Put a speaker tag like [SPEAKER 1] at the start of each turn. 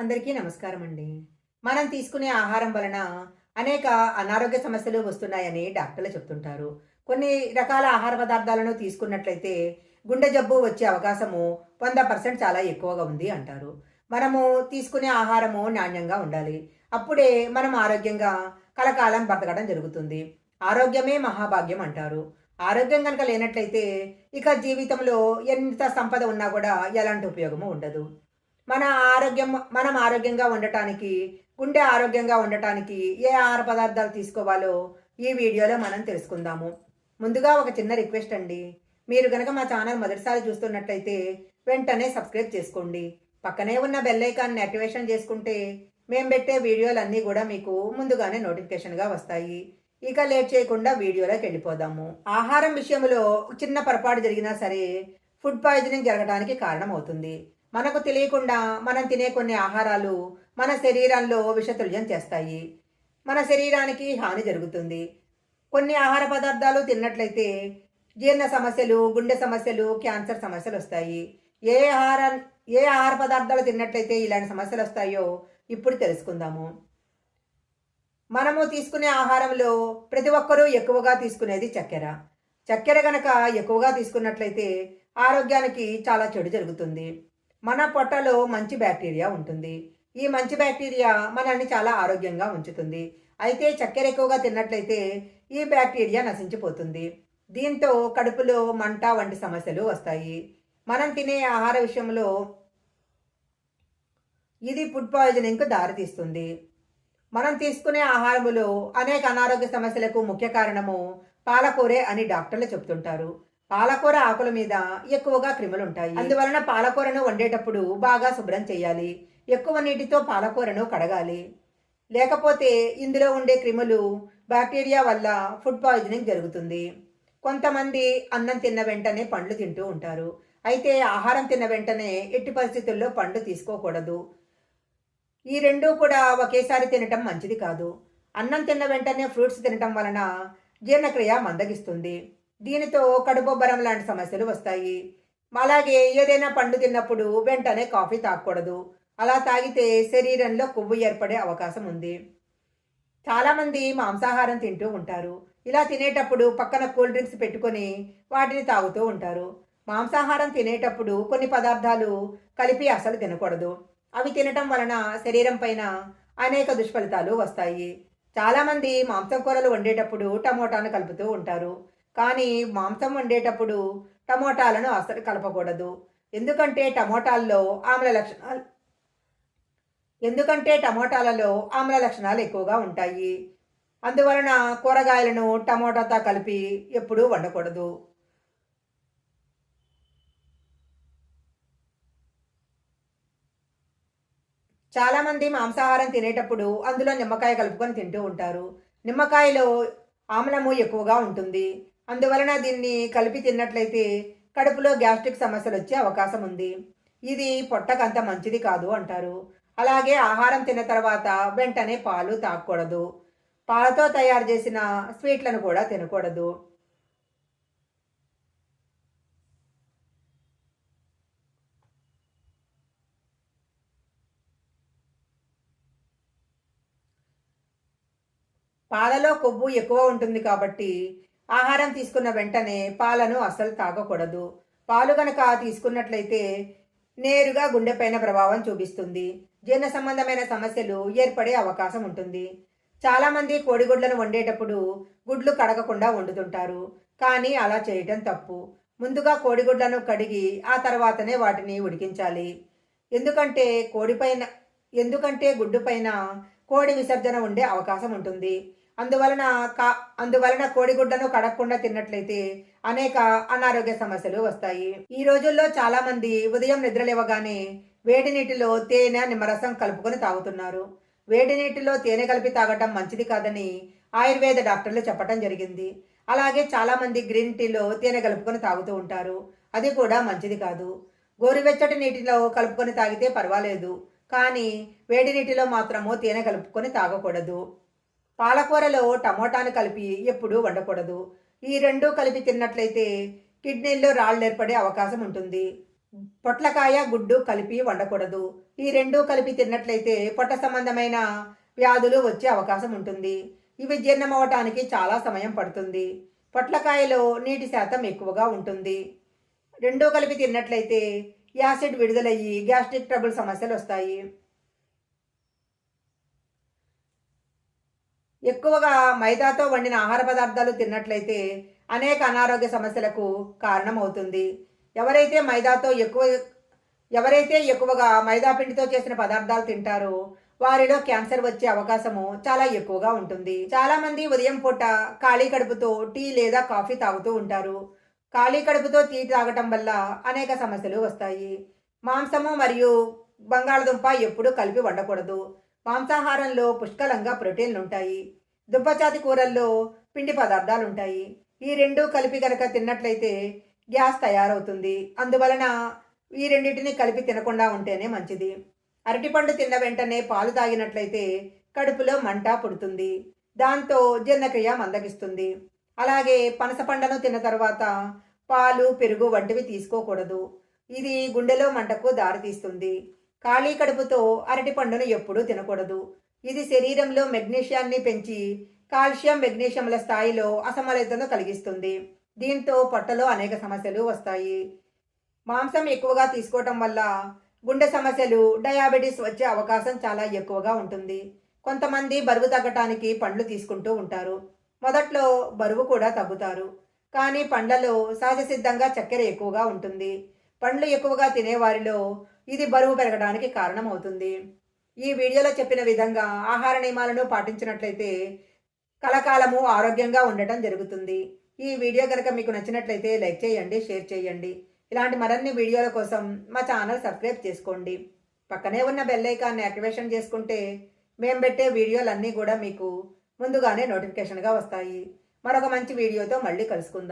[SPEAKER 1] అందరికీ నమస్కారం అండి మనం తీసుకునే ఆహారం వలన అనేక అనారోగ్య సమస్యలు వస్తున్నాయని డాక్టర్లు చెప్తుంటారు. కొన్ని రకాల ఆహార పదార్థాలను తీసుకున్నట్లయితే గుండె జబ్బు వచ్చే అవకాశము వంద పర్సెంట్ చాలా ఎక్కువగా ఉంది అంటారు. మనము తీసుకునే ఆహారము నాణ్యంగా ఉండాలి. అప్పుడే మనం ఆరోగ్యంగా కలకాలం బ్రతకడం జరుగుతుంది. ఆరోగ్యమే మహాభాగ్యం అంటారు. ఆరోగ్యం కనుక లేనట్లయితే ఇక జీవితంలో ఎంత సంపద ఉన్నా కూడా ఎలాంటి ఉపయోగము ఉండదు. మన ఆరోగ్యం మనం ఆరోగ్యంగా ఉండటానికి గుండె ఆరోగ్యంగా ఉండటానికి ఏ ఆహార పదార్థాలు తీసుకోవాలో ఈ వీడియోలో మనం తెలుసుకుందాము. ముందుగా ఒక చిన్న రిక్వెస్ట్ అండి. మీరు గనక మా ఛానల్ మొదటిసారి చూస్తున్నట్లయితే వెంటనే సబ్స్క్రైబ్ చేసుకోండి. పక్కనే ఉన్న బెల్ ఐకాన్ని యాక్టివేషన్ చేసుకుంటే మేము పెట్టే వీడియోలన్నీ కూడా మీకు ముందుగానే నోటిఫికేషన్గా వస్తాయి. ఇక లేట్ చేయకుండా వీడియోలోకి వెళ్ళిపోదాము. ఆహారం విషయంలో చిన్న పొరపాటు జరిగినా సరే ఫుడ్ పాయిజనింగ్ జరగడానికి కారణమవుతుంది. మనకు తెలియకుండా మనం తినే కొన్ని ఆహారాలు మన శరీరంలో విషతుల్యం చేస్తాయి. మన శరీరానికి హాని జరుగుతుంది. కొన్ని ఆహార పదార్థాలు తిన్నట్లయితే జీర్ణ సమస్యలు గుండె సమస్యలు క్యాన్సర్ సమస్యలు వస్తాయి. ఏ ఆహార ఏ ఆహార పదార్థాలు తిన్నట్లయితే ఇలాంటి సమస్యలు వస్తాయో ఇప్పుడు తెలుసుకుందాము. మనము తీసుకునే ఆహారంలో ప్రతి ఒక్కరూ ఎక్కువగా తీసుకునేది చక్కెర. చక్కెర గనక ఎక్కువగా తీసుకున్నట్లయితే ఆరోగ్యానికి చాలా చెడు జరుగుతుంది. మన పొట్టలో మంచి బ్యాక్టీరియా ఉంటుంది. ఈ మంచి బ్యాక్టీరియా మనల్ని చాలా ఆరోగ్యంగా ఉంచుతుంది. అయితే చక్కెర ఎక్కువగా తిన్నట్లయితే ఈ బ్యాక్టీరియా నశించిపోతుంది. దీంతో కడుపులో మంట వంటి సమస్యలు వస్తాయి. మనం తినే ఆహార విషయంలో ఇది ఫుడ్ పాయిజనింగ్కు దారితీస్తుంది. మనం తీసుకునే ఆహారములో అనేక అనారోగ్య సమస్యలకు ముఖ్య కారణము పాలకూరే అని డాక్టర్లు చెప్తుంటారు పాలకూర ఆకుల మీద ఎక్కువగా క్రిములు ఉంటాయి అందువలన పాలకూరను వండేటప్పుడు బాగా శుభ్రం చేయాలి. ఎక్కువ నీటితో పాలకూరను కడగాలి. లేకపోతే ఇందులో ఉండే క్రిములు బ్యాక్టీరియా వల్ల ఫుడ్ పాయిజనింగ్ జరుగుతుంది. కొంతమంది అన్నం తిన్న వెంటనే పండ్లు తింటూ ఉంటారు. అయితే ఆహారం తిన్న వెంటనే ఎట్టి పరిస్థితుల్లో పండ్లు తీసుకోకూడదు. ఈ రెండూ కూడా ఒకేసారి తినటం మంచిది కాదు. అన్నం తిన్న వెంటనే ఫ్రూట్స్ తినటం వలన జీర్ణక్రియ మందగిస్తుంది. దీనితో కడుపొబ్బరం లాంటి సమస్యలు వస్తాయి. అలాగే ఏదైనా పండు తిన్నప్పుడు వెంటనే కాఫీ తాగకూడదు. అలా తాగితే శరీరంలో కొవ్వు ఏర్పడే అవకాశం ఉంది. చాలామంది మాంసాహారం తింటూ ఉంటారు. ఇలా తినేటప్పుడు పక్కన కూల్ డ్రింక్స్ పెట్టుకొని వాటిని తాగుతూ ఉంటారు. మాంసాహారం తినేటప్పుడు కొన్ని పదార్థాలు కలిపి అసలు తినకూడదు. అవి తినటం వలన శరీరం పైన అనేక దుష్ఫలితాలు వస్తాయి. చాలామంది మాంసం కూరలు వండేటప్పుడు టమోటాను కలుపుతూ ఉంటారు. కానీ మాంసం వండేటప్పుడు టమోటాలను అసలు కలపకూడదు. ఎందుకంటే టమోటాల్లో ఆమ్ల లక్షణాలు ఎందుకంటే టమోటాలలో ఆమ్ల లక్షణాలు ఎక్కువగా ఉంటాయి. అందువలన కూరగాయలను టమోటాతో కలిపి ఎప్పుడూ వండకూడదు. చాలామంది మాంసాహారం తినేటప్పుడు అందులో నిమ్మకాయ కలుపుకొని తింటూ ఉంటారు. నిమ్మకాయలో ఆమ్లము ఎక్కువగా ఉంటుంది. అందువలన దీన్ని కలిపి తిన్నట్లయితే కడుపులో గ్యాస్ట్రిక్ సమస్యలు వచ్చే అవకాశం ఉంది. ఇది పొట్టకంత మంచిది కాదు అంటారు. అలాగే ఆహారం తిన్న తర్వాత వెంటనే పాలు తాగకూడదు. పాలతో తయారు చేసిన స్వీట్లను కూడా తినకూడదు. పాలలో కొవ్వు ఎక్కువ ఉంటుంది కాబట్టి ఆహారం తీసుకున్న వెంటనే పాలను అస్సలు తాగకూడదు. పాలు గనక తీసుకున్నట్లయితే నేరుగా గుండెపైన ప్రభావం చూపిస్తుంది. జీర్ణ సంబంధమైన సమస్యలు ఏర్పడే అవకాశం ఉంటుంది. చాలామంది కోడిగుడ్లను వండేటప్పుడు గుడ్లు కడగకుండా వండుతుంటారు. కానీ అలా చేయటం తప్పు. ముందుగా కోడిగుడ్లను కడిగి ఆ తర్వాతనే వాటిని ఉడికించాలి. ఎందుకంటే కోడిపైన ఎందుకంటే గుడ్డు పైన కోడి విసర్జన ఉండే అవకాశం ఉంటుంది. అందువలన కా అందువలన కోడిగుడ్డను కడగకుండా తిన్నట్లయితే అనేక అనారోగ్య సమస్యలు వస్తాయి. ఈ రోజుల్లో చాలా మంది ఉదయం నిద్రలేవగానే వేడి నీటిలో తేనె నిమ్మరసం కలుపుకొని తాగుతున్నారు. వేడి నీటిలో తేనె కలిపి తాగటం మంచిది కాదని ఆయుర్వేద డాక్టర్లు చెప్పటం జరిగింది. అలాగే చాలా మంది గ్రీన్ టీలో తేనె కలుపుకొని తాగుతూ ఉంటారు. అది కూడా మంచిది కాదు. గోరువెచ్చటి నీటిలో కలుపుకొని తాగితే పర్వాలేదు. కానీ వేడి నీటిలో మాత్రము తేనె కలుపుకొని తాగకూడదు. పాలకూరలో టమోటాను కలిపి ఎప్పుడూ వండకూడదు. ఈ రెండు కలిపి తిన్నట్లయితే కిడ్నీల్లో రాళ్ళు ఏర్పడే అవకాశం ఉంటుంది. పొట్లకాయ గుడ్డు కలిపి వండకూడదు. ఈ రెండు కలిపి తిన్నట్లయితే పొట్ట సంబంధమైన వ్యాధులు వచ్చే అవకాశం ఉంటుంది. ఇవి జీర్ణం అవ్వటానికి చాలా సమయం పడుతుంది. పొట్లకాయలో నీటి శాతం ఎక్కువగా ఉంటుంది. రెండూ కలిపి తిన్నట్లయితే యాసిడ్ విడుదలయ్యి గ్యాస్ట్రిక్ ట్రబుల్ సమస్యలు వస్తాయి. ఎక్కువగా మైదాతో వండిన ఆహార పదార్థాలు తిన్నట్లయితే అనేక అనారోగ్య సమస్యలకు కారణమవుతుంది. ఎవరైతే మైదాతో ఎక్కువ ఎవరైతే ఎక్కువగా మైదా పిండితో చేసిన పదార్థాలు తింటారో వారిలో క్యాన్సర్ వచ్చే అవకాశము చాలా ఎక్కువగా ఉంటుంది. చాలా మంది ఉదయం పూట ఖాళీ కడుపుతో టీ లేదా కాఫీ తాగుతూ ఉంటారు. ఖాళీ కడుపుతో టీ తాగటం వల్ల అనేక సమస్యలు వస్తాయి. మాంసము మరియు బంగాళదుంప ఎప్పుడూ కలిపి వండకూడదు. మాంసాహారంలో పుష్కలంగా ప్రోటీన్లు ఉంటాయి. దుబ్బజాతి కూరల్లో పిండి పదార్థాలు ఉంటాయి ఈ రెండు కలిపి కనుక తిన్నట్లయితే గ్యాస్ తయారవుతుంది. అందువలన ఈ రెండింటిని కలిపి తినకుండా ఉంటేనే మంచిది. అరటిపండు తిన్న వెంటనే పాలు తాగినట్లయితే కడుపులో మంట పుడుతుంది. దాంతో జీర్ణక్రియ మందగిస్తుంది. అలాగే పనస పండును తిన్న తర్వాత పాలు పెరుగు వంటివి తీసుకోకూడదు. ఇది గుండెలో మంటకు దారితీస్తుంది. ఖాళీ కడుపుతో అరటి పండును ఎప్పుడూ తినకూడదు. ఇది శరీరంలో మెగ్నీషియాన్ని పెంచి కాల్షియం మెగ్నీషియంల స్థాయిలో అసమలతను కలిగిస్తుంది. దీంతో పొట్టలో అనేక సమస్యలు వస్తాయి. మాంసం ఎక్కువగా తీసుకోవటం వల్ల గుండె సమస్యలు డయాబెటీస్ వచ్చే అవకాశం చాలా ఎక్కువగా ఉంటుంది. కొంతమంది బరువు తగ్గటానికి పండ్లు తీసుకుంటూ ఉంటారు. మొదట్లో బరువు కూడా తగ్గుతారు. కానీ పండ్లలో సహజ సిద్ధంగా చక్కెర ఎక్కువగా ఉంటుంది. పండ్లు ఎక్కువగా తినేవారిలో ఇది బరువు పెరగడానికి కారణమవుతుంది. ఈ వీడియోలో చెప్పిన విధంగా ఆహార నియమాలను పాటించినట్లయితే కలకాలము ఆరోగ్యంగా ఉండటం జరుగుతుంది. ఈ వీడియో కనుక మీకు నచ్చినట్లయితే లైక్ చేయండి షేర్ చేయండి. ఇలాంటి మరిన్ని వీడియోల కోసం మా ఛానల్ సబ్స్క్రైబ్ చేసుకోండి. పక్కనే ఉన్న బెల్ ఐకాన్ని యాక్టివేషన్ చేసుకుంటే మేము పెట్టే వీడియోలన్నీ కూడా మీకు ముందుగానే నోటిఫికేషన్గా వస్తాయి. మరొక మంచి వీడియోతో మళ్ళీ కలుసుకుందాం.